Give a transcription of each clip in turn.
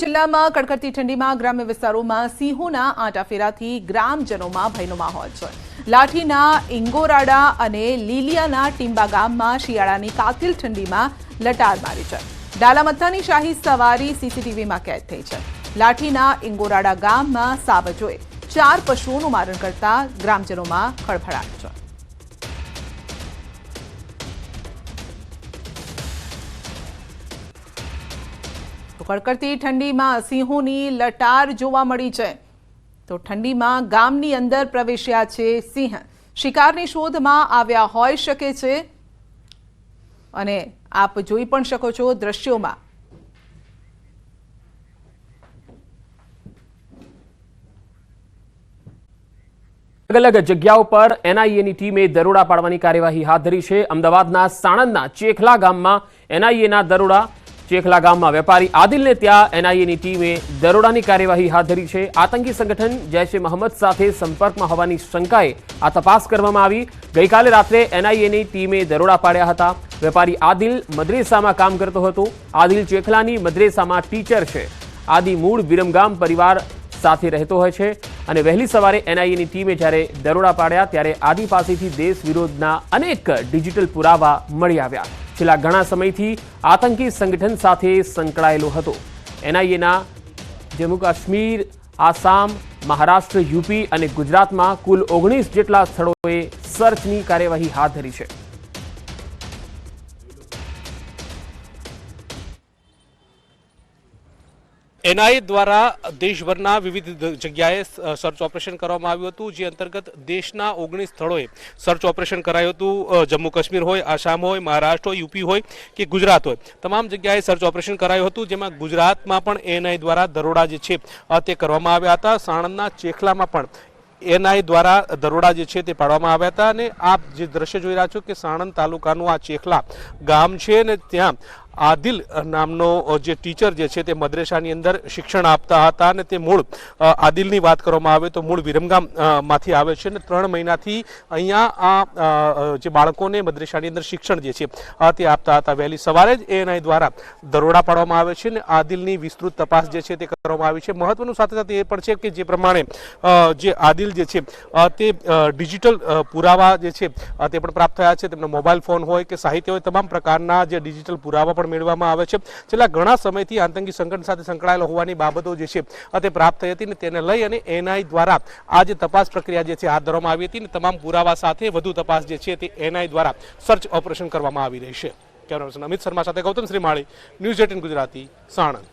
જિલ્લામાં કડકડતી ઠંડીમાં ગ્રામ્ય વિસ્તારોમાં સિંહોના આંટાફેરાથી ગ્રામજનોમાં ભયનો માહોલ છે. લાઠીના ઇંગોરાડા અને લીલિયાના ટીંબા ગામમાં શિયાળાની કાતિલ ઠંડીમાં લટાર મારી છે. ડાલામથ્થાની શાહી સવારી સીસીટીવીમાં કેદ થઈ છે. લાઠીના ઇંગોરાડા ગામમાં સાવજોએ ચાર પશુઓનું મારણ કરતા ગ્રામજનોમાં ખળભળાટ છે. કડકડતી ઠંડીમાં સિંહોની લટાર જોવા મળી છે. તો ઠંડીમાં ગામની અંદર પ્રવેશ્યા છે સિંહ. શિકારની શોધમાં આવ્યા હોઈ શકે છે. અને આપ જોઈ પણ શકો છો દ્રશ્યોમાં. અલગ અલગ જગ્યાઓ પર એનઆઈએની ટીમે દરોડા પાડવાની કાર્યવાહી હાથ ધરી છે. અમદાવાદના સાણંદના ચેખલા ગામમાં એનઆઈએના દરોડા ચેખલા ગામમાં વેપારી આદિલને ત્યાં એનઆઈએની ટીમે દરોડાની કાર્યવાહી હાથ ધરી છે. આતંકી સંગઠન જૈશ એ મહંમદ સાથે સંપર્કમાં હોવાની શંકાએ આ તપાસ કરવામાં આવી. ગઈકાલે રાત્રે એનઆઈએની ટીમે દરોડા પાડ્યા હતા. વેપારી આદિલ મદ્રેસામાં કામ કરતો હતો. આદિલ ચેખલાની મદ્રેસામાં ટીચર છે. આદિ મૂળ વિરમગામ પરિવાર સાથે રહેતો હોય છે અને વહેલી સવારે એનઆઈએની ટીમે જ્યારે દરોડા પાડ્યા ત્યારે આદિ પાસેથી દેશ વિરોધના અનેક ડિજિટલ પુરાવા મળી આવ્યા. છેલ્લા ઘણા સમયથી આતંકી સંગઠન સાથે સંકળાયેલો હતો. એનઆઈએના જમ્મુ કાશ્મીર, આસામ, મહારાષ્ટ્ર, યુપી અને ગુજરાતમાં કુલ ઓગણીસ જેટલા સ્થળોએ સર્ચની કાર્યવાહી હાથ ધરી છે. એનઆઈએ દ્વારા દેશભરના વિવિધ જગ્યાએ સર્ચ ઓપરેશન કરવામાં આવ્યું હતું, જે અંતર્ગત દેશના ઓગણીસ સ્થળોએ સર્ચ ઓપરેશન કરાયું હતું જમ્મુ કાશ્મીર હોય, આસામ હોય, મહારાષ્ટ્ર હોય, યુપી હોય કે ગુજરાત હોય. તમામ જગ્યાએ સર્ચ ઓપરેશન કરાયું હતું, જેમાં ગુજરાતમાં પણ એનઆઈ દ્વારા દરોડા જે છે તે કરવામાં આવ્યા હતા. સાણંદના ચેખલામાં પણ એનઆઈ દ્વારા દરોડા જે છે તે પાડવામાં આવ્યા હતા. અને આપ જે દ્રશ્ય જોઈ રહ્યા છો કે સાણંદ તાલુકાનું આ ચેખલા ગામ છે ને ત્યાં આદિલ નામનો જે ટીચર જે છે તે મદ્રેસાની અંદર શિક્ષણ આપતા હતા અને તે મૂળ આદિલની વાત કરવામાં આવે તો મૂળ વિરમગામમાંથી આવે છે અને ત્રણ મહિનાથી અહીંયા આ જે બાળકોને મદ્રેસાની અંદર શિક્ષણ જે છે તે આપતા હતા. વહેલી સવારે જ એએનઆઈ દ્વારા દરોડા પાડવામાં આવે છે અને આદિલની વિસ્તૃત તપાસ જે છે તે કરવામાં આવી છે. મહત્વનું સાથે સાથે એ પણ છે કે જે પ્રમાણે જે આદિલ જે છે તે ડિજિટલ પુરાવા જે છે તે પણ પ્રાપ્ત થયા છે. તેમનો મોબાઈલ ફોન હોય કે સાહિત્ય હોય, તમામ પ્રકારના જે ડિજિટલ પુરાવા પણ મેળવવામાં આવે છે. છેલ્લા ઘણા સમયથી આતંકી સંગઠન સાથે સંકળાયેલો હોવાની બાબતો જે છે તે પ્રાપ્ત થઈ હતી ને તેને લઈ અને એનઆઈ દ્વારા આ જે તપાસ પ્રક્રિયા જે છે હાથ ધરવામાં આવી હતી ને તમામ પુરાવા સાથે વધુ તપાસ જે છે તે એનઆઈ દ્વારા સર્ચ ઓપરેશન કરવામાં આવી રહી છે. કેમેરા અમિત શર્મા સાથે ગૌતમ શ્રીમાળી ન્યૂઝ એટીન ગુજરાતી, સાણંદ.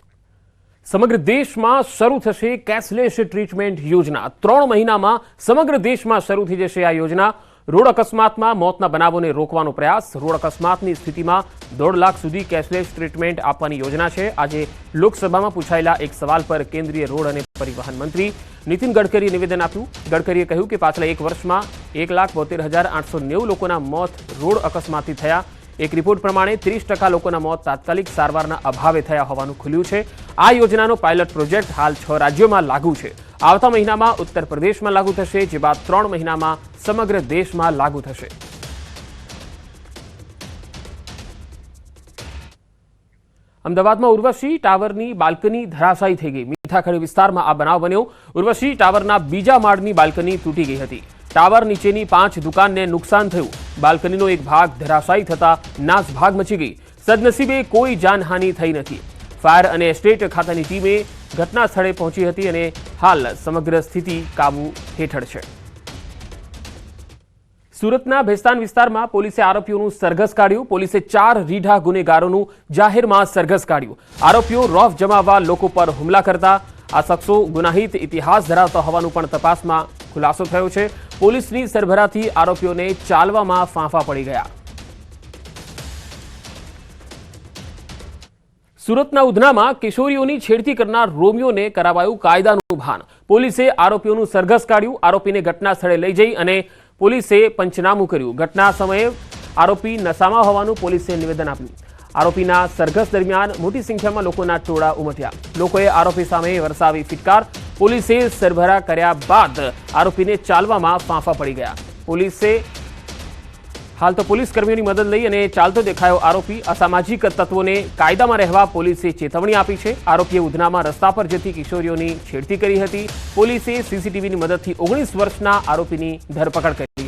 સમગ્ર દેશમાં શરૂ થશે કેશલેસ ટ્રીટમેન્ટ યોજના. ત્રણ મહિનામાં સમગ્ર દેશમાં શરૂ થઈ જશે આ યોજના. રોડ અકસ્માતમાં મોતના બનાવોને રોકવાનો પ્રયાસ. રોડ અકસ્માતની સ્થિતિમાં દોઢ લાખ સુધી કેશલેસ ટ્રીટમેન્ટ આપવાની યોજના છે. આજે લોકસભામાં પૂછાયેલા એક સવાલ પર કેન્દ્રીય રોડ અને પરિવહન મંત્રી નીતિન ગડકરીએ નિવેદન આપ્યું. ગડકરીએ કહ્યું કે પાછલા એક વર્ષમાં એક લાખ બોતેર હજાર આઠસો નેવું લોકોના મોત રોડ અકસ્માતથી થયા. એક રિપોર્ટ પ્રમાણે ત્રીસ ટકા લોકોના મોત તાત્કાલિક સારવારના અભાવે થયા હોવાનું ખુલ્યું છે. આ યોજનાનો પાયલટ પ્રોજેક્ટ હાલ છ રાજ્યોમાં લાગુ છે. આવતા મહિનામાં ઉત્તર પ્રદેશમાં લાગુ થશે, જે બાદ ત્રણ મહિનામાં સમગ્ર દેશમાં લાગુ થશે. અમદાવાદમાં ઉર્વશી ટાવરની બાલ્કની ધરાશાયી થઈ ગઈ. મીઠાખડી વિસ્તારમાં આ બનાવ બન્યો. ઉર્વશી ટાવરના બીજા માળની બાલ્કની તૂટી ગઈ હતી. ટાવર નીચેની પાંચ દુકાનને નુકસાન થયું. બાલ્કનીનો એક ભાગ ધરાશાયી થતા નાસભાગ મચી ગઈ. સદનસીબે કોઈ જાનહાનિ થઈ નથી. ફાયર અને એસ્ટેટ ખાતાની ટીમે ઘટના સ્થળે પહોંચી હતી અને હાલ સમગ્ર સ્થિતિ કાબુ હેઠળ છે. સુરતના ભેસ્તાન વિસ્તારમાં પોલીસે આરોપીઓનું સરઘસ કાઢ્યું. પોલીસે ચાર રીઢા ગુનેગારોનું જાહેરમાં સરઘસ કાઢ્યું. આરોપીઓ રોફ જમાવવા લોકો પર હુમલા કરતા. આ શખ્સો ગુનાહિત ઇતિહાસ ધરાવતા હોવાનું પણ તપાસમાં ખુલાસો થયો છે. પોલીસની સરભરાથી આરોપીઓને ચાલવામાં ફાંફા પડી ગયા. સુરતના ઉધનામાં કિશોરીઓની છેડતી કરનાર રોમિયોને કરાવાયું કાયદાનું ભાન. પોલીસે આરોપીઓનું સરઘસ કાઢ્યું. આરોપીને ઘટના સ્થળે લઈ જઈ અને પોલીસે પંચનામું કર્યું. ઘટના સમયે આરોપી નશામાં હોવાનું પોલીસે નિવેદન આપ્યું. આરોપીના સરઘસ દરમિયાન મોટી સંખ્યામાં લોકોના ટોળા ઉમટ્યા. લોકોએ આરોપી સામે વરસાવી ફિટકાર. પોલીસે સરભરા કર્યા બાદ આરોપીને ચાલવામાં ફાંફા પડી ગયા. પોલીસે હાલ તો પોલીસ કર્મીઓની મદદ લઈ અને ચાલતો દેખાયો આરોપી. અસામાજિક તત્વોને કાયદામાં રહેવા પોલીસે ચેતવણી આપી છે. આરોપીએ ઉધનામાં રસ્તા પર જતી કિશોરીઓની છેડતી કરી હતી. પોલીસે સીસીટીવીની મદદથી ઓગણીસ વર્ષના આરોપીની ધરપકડ કરી.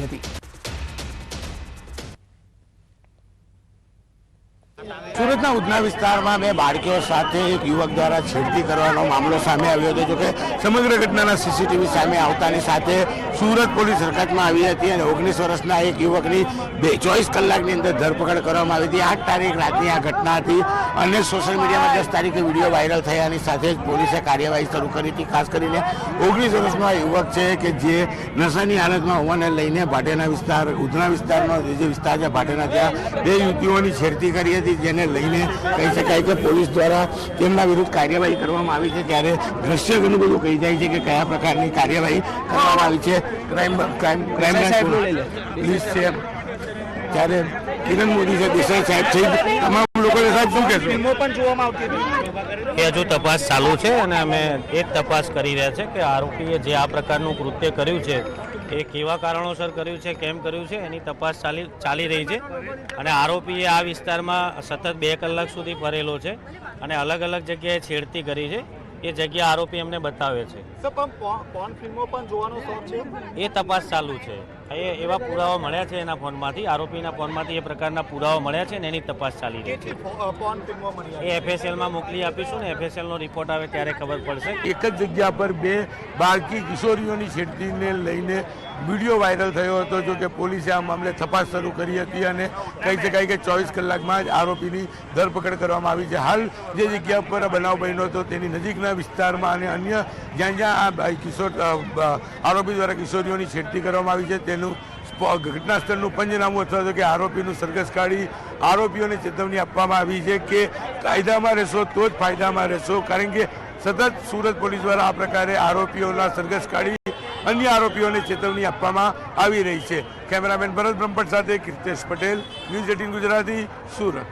સુરતના ઉધના વિસ્તારમાં બે બાળકીઓ સાથે એક યુવક દ્વારા છેડતી કરવાનો મામલો સામે આવ્યો હતો, જોકે સમગ્ર ઘટનાના સીસીટીવી સામે આવતાની સાથે સુરત પોલીસ હરકતમાં આવી હતી અને ઓગણીસ વર્ષના એક યુવકની બે ચોવીસ કલાકની અંદર ધરપકડ કરવામાં આવી હતી. આઠ તારીખ રાતની આ ઘટના હતી. અને સોશિયલ મીડિયામાં દસ તારીખે વીડિયો વાયરલ થયાની સાથે જ પોલીસે કાર્યવાહી શરૂ કરી હતી. ખાસ કરીને ઓગણીસ વર્ષનો યુવક છે કે જે નશાની હાલતમાં હોવાને લઈને ભાટેના વિસ્તાર ઉધના વિસ્તારનો જે વિસ્તાર છે ભાટેના ત્યાં બે યુવતીઓની છેડતી કરી હતી જેને લઈને કહી શકાય કે પોલીસ દ્વારા તેમના વિરુદ્ધ કાર્યવાહી કરવામાં આવી છે. ત્યારે દ્રશ્ય ઘણું બધું કહી જાય છે કે કયા પ્રકારની કાર્યવાહી કરવામાં આવી છે. ક્રાઇમ ક્રાઇમ ક્રાઇમ પોલીસ છે ત્યારે કિરણ મોદી છે દેસાઈ સાહેબ છે. તમામ લોકોને સાહેબ શું કહેશો? એ હજુ તપાસ ચાલુ છે અને અમે એ જ તપાસ કરી રહ્યા છે કે આરોપીએ જે આ પ્રકારનું કૃત્ય કર્યું છે એ કેવા કારણોસર કર્યું છે કેમ કર્યું છે એની તપાસ ચાલી ચાલી રહી છે. અને આરોપીએ આ વિસ્તારમાં સતત બે કલાક સુધી ફરેલો છે અને અલગ અલગ જગ્યાએ છેડતી કરી છે. એ જગ્યા આરોપી અમને બતાવે છે? એ તપાસ ચાલુ છે. એ એવા પુરાવા મળ્યા છે એના ફોનમાંથી. આરોપીના ફોનમાંથી એ પ્રકારના પુરાવા મળ્યા છે ને એની તપાસ ચાલી રહી છે. એ એફએસએલમાં મોકલી આપીશું ને એફએસએલનો રિપોર્ટ આવે ત્યારે ખબર પડશે. એક જ જગ્યા પર બે બાળકી કિશોરીઓની છેડતીને લઈને વીડિયો વાયરલ થયો હતો. જો કે પોલીસે આ મામલે તપાસ શરૂ કરી હતી અને કહી શકાય કે ચોવીસ કલાકમાં જ આરોપીની ધરપકડ કરવામાં આવી છે. હાલ જે જગ્યા પર બનાવ બન્યો હતો તેની નજીકના વિસ્તારમાં અને અન્ય જ્યાં જ્યાં આ કિશોર આરોપી દ્વારા કિશોરીઓની છેડતી કરવામાં આવી છે તેનું સ્પો- ઘટના સ્થળનું પંચનામું અથવા તો કે આરોપીનું સરઘસ કાઢી આરોપીઓને ચેતવણી આપવામાં આવી છે કે કાયદામાં રહેશો તો જ ફાયદામાં રહેશો. કારણ કે સતત સુરત પોલીસ દ્વારા આ પ્રકારે આરોપીઓના સરઘસ કાઢી અન્ય આરોપીઓને ચેતવણી આપવામાં આવી રહી છે. કેમેરામેન ભરત બ્રહ્મભટ્ટ સાથે કીર્તેશ પટેલ, ન્યૂઝ એટીન ગુજરાતી, સુરત.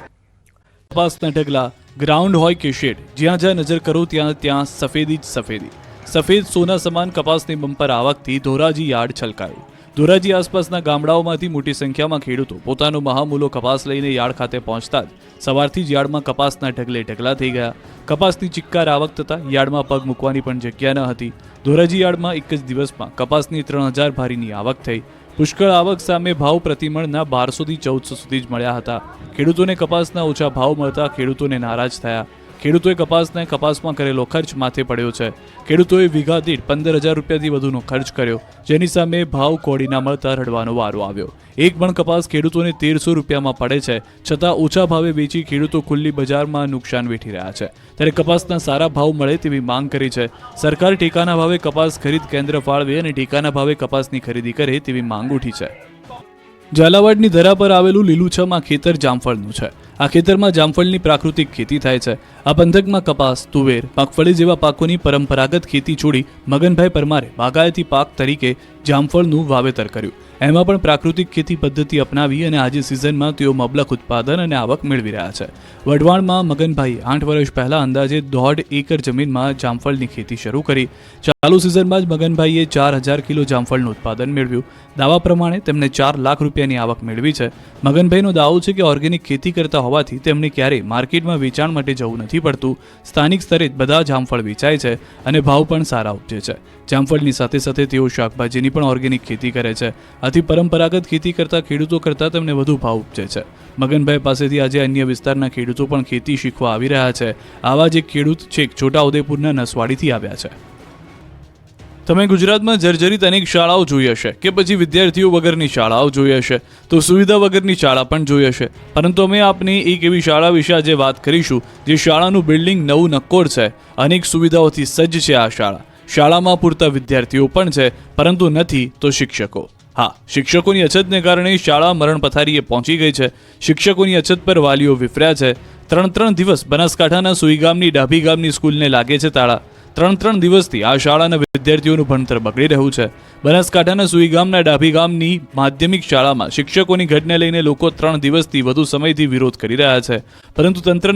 કપાસના ઢગલા, ગ્રાઉન્ડ હોય કે શેડ, જ્યાં જ્યાં નજર કરો ત્યાં ત્યાં સફેદી જ સફેદી. સફેદ સોના સમાન કપાસની બમ્પર આવકથી ધોરાજી યાર્ડ છલકાયું. ધોરાજી આસપાસના ગામડાઓમાંથી મોટી સંખ્યામાં ખેડૂતો પોતાનો મહામૂલો કપાસ લઈને યાર્ડ ખાતે પહોંચતા જ સવારથી જ યાર્ડમાં કપાસના ઢગલે ઢગલા થઈ ગયા. કપાસની ચિક્કાર આવક થતાં યાર્ડમાં પગ મૂકવાની પણ જગ્યા ન હતી. ધોરાજી યાર્ડમાં એક જ દિવસમાં કપાસની ત્રણ હજાર ભારીની આવક થઈ. પુષ્કળ આવક સામે ભાવ પ્રતિમણના બારસોથી ચૌદસો સુધી જ મળ્યા હતા. ખેડૂતોને કપાસના ઓછા ભાવ મળતા ખેડૂતોને નારાજ થયા. ખેડૂતોએ કપાસને કપાસમાં કરેલો ખર્ચ માથે પડ્યો છે. ખેડૂતોએ વીઘા દીઠ પંદર હજાર રૂપિયાથી વધુનો ખર્ચ કર્યો. જેની સામે ભાવ કોડીના મળતા રડવાનો વારો આવ્યો. એક પણ કપાસ ખેડૂતોને તેરસો રૂપિયામાં પડે છે. છતાં ઓછા ભાવે વેચી ખેડૂતો ખુલ્લી બજારમાં નુકસાન વેઠી રહ્યા છે. ત્યારે કપાસના સારા ભાવ મળે તેવી માંગ કરી છે. સરકાર ટેકાના ભાવે કપાસ ખરીદ કેન્દ્ર ફાળવે અને ટેકાના ભાવે કપાસની ખરીદી કરે તેવી માંગ ઉઠી છે. ઝાલાવાડની ધરા પર આવેલું લીલુંછમ ખેતર જામફળનું છે. આ ખેતરમાં જામફળની પ્રાકૃતિક ખેતી થાય છે. આ પંથકમાં કપાસ, તુવેર મગફળી જેવા પાકોની પરંપરાગત ખેતી છોડી મગનભાઈ પરમારે બાગાયતી પાક તરીકે જામફળનું વાવેતર કર્યું. એમાં પણ પ્રાકૃતિક ખેતી પદ્ધતિ અપનાવી અને આજે સિઝનમાં તેઓ મબલક ઉત્પાદન અને આવક મેળવી રહ્યા છે. વઢવાણમાં મગનભાઈ આઠ વર્ષ પહેલા અંદાજે દોઢ એકર જમીનમાં જામફળની ખેતી શરૂ કરી. ચાલુ સિઝનમાં જ મગનભાઈએ ચાર હજાર કિલો જામફળનું ઉત્પાદન મેળવ્યું. દાવા પ્રમાણે તેમને ચાર લાખ રૂપિયાની આવક મેળવી છે. મગનભાઈનો દાવો છે કે ઓર્ગેનિક ખેતી કરતા હોવાથી તેમને ક્યારેય માર્કેટમાં વેચાણ માટે જવું નથી પડતું. સ્થાનિક સ્તરે બધા જામફળ વેચાય છે અને ભાવ પણ સારા ઉપજે છે. જામફળની સાથે સાથે તેઓ શાકભાજીની પણ ઓર્ગેનિક ખેતી કરે છે. આથી પરંપરાગત ખેતી કરતા ખેડૂતો કરતાં તેમને વધુ ભાવ ઉપજે છે. મગનભાઈ પાસેથી આજે અન્ય વિસ્તારના ખેડૂતો પણ ખેતી શીખવા આવી રહ્યા છે. આવા જ એક ખેડૂત છેક છોટાઉદેપુરના નસવાડીથી આવ્યા છે. તમે ગુજરાતમાં જર્જરિત અનેક શાળાઓ જોઈ હશે કે પછી વિદ્યાર્થીઓ વગરની શાળાઓ જોઈ હશે, તો સુવિધા વગરની શાળા પણ જોઈ હશે. પરંતુ અમે આપને એક એવી શાળા વિશે આજે વાત કરીશું, જે શાળાનું બિલ્ડિંગ નવું નક્કોર છે, અનેક સુવિધાઓથી સજ્જ છે આ શાળા. શાળામાં પૂરતા વિદ્યાર્થીઓ પણ છે, પરંતુ નથી તો શિક્ષકો. હા, શિક્ષકોની અછતને કારણે શાળા મરણ પથારીએ પહોંચી ગઈ છે. શિક્ષકોની અછત પર વાલીઓ વિફર્યા છે. ત્રણ ત્રણ દિવસ બનાસકાંઠાના સુઈગામની ડાભી ગામની સ્કૂલને લાગે છે તાળા. ત્રણ ત્રણ દિવસથી આ શાળાના વિદ્યાર્થીઓનું ભણતર બગડી રહ્યું છે. બનાસકાંઠાના સુઈ ગામના ડાભી ગામની માધ્યમિક શાળામાં શિક્ષકોની ઘટને લઈને લોકો ત્રણ દિવસથી વધુ સમયથી વિરોધ કરી રહ્યા છે. પરંતુ તંત્ર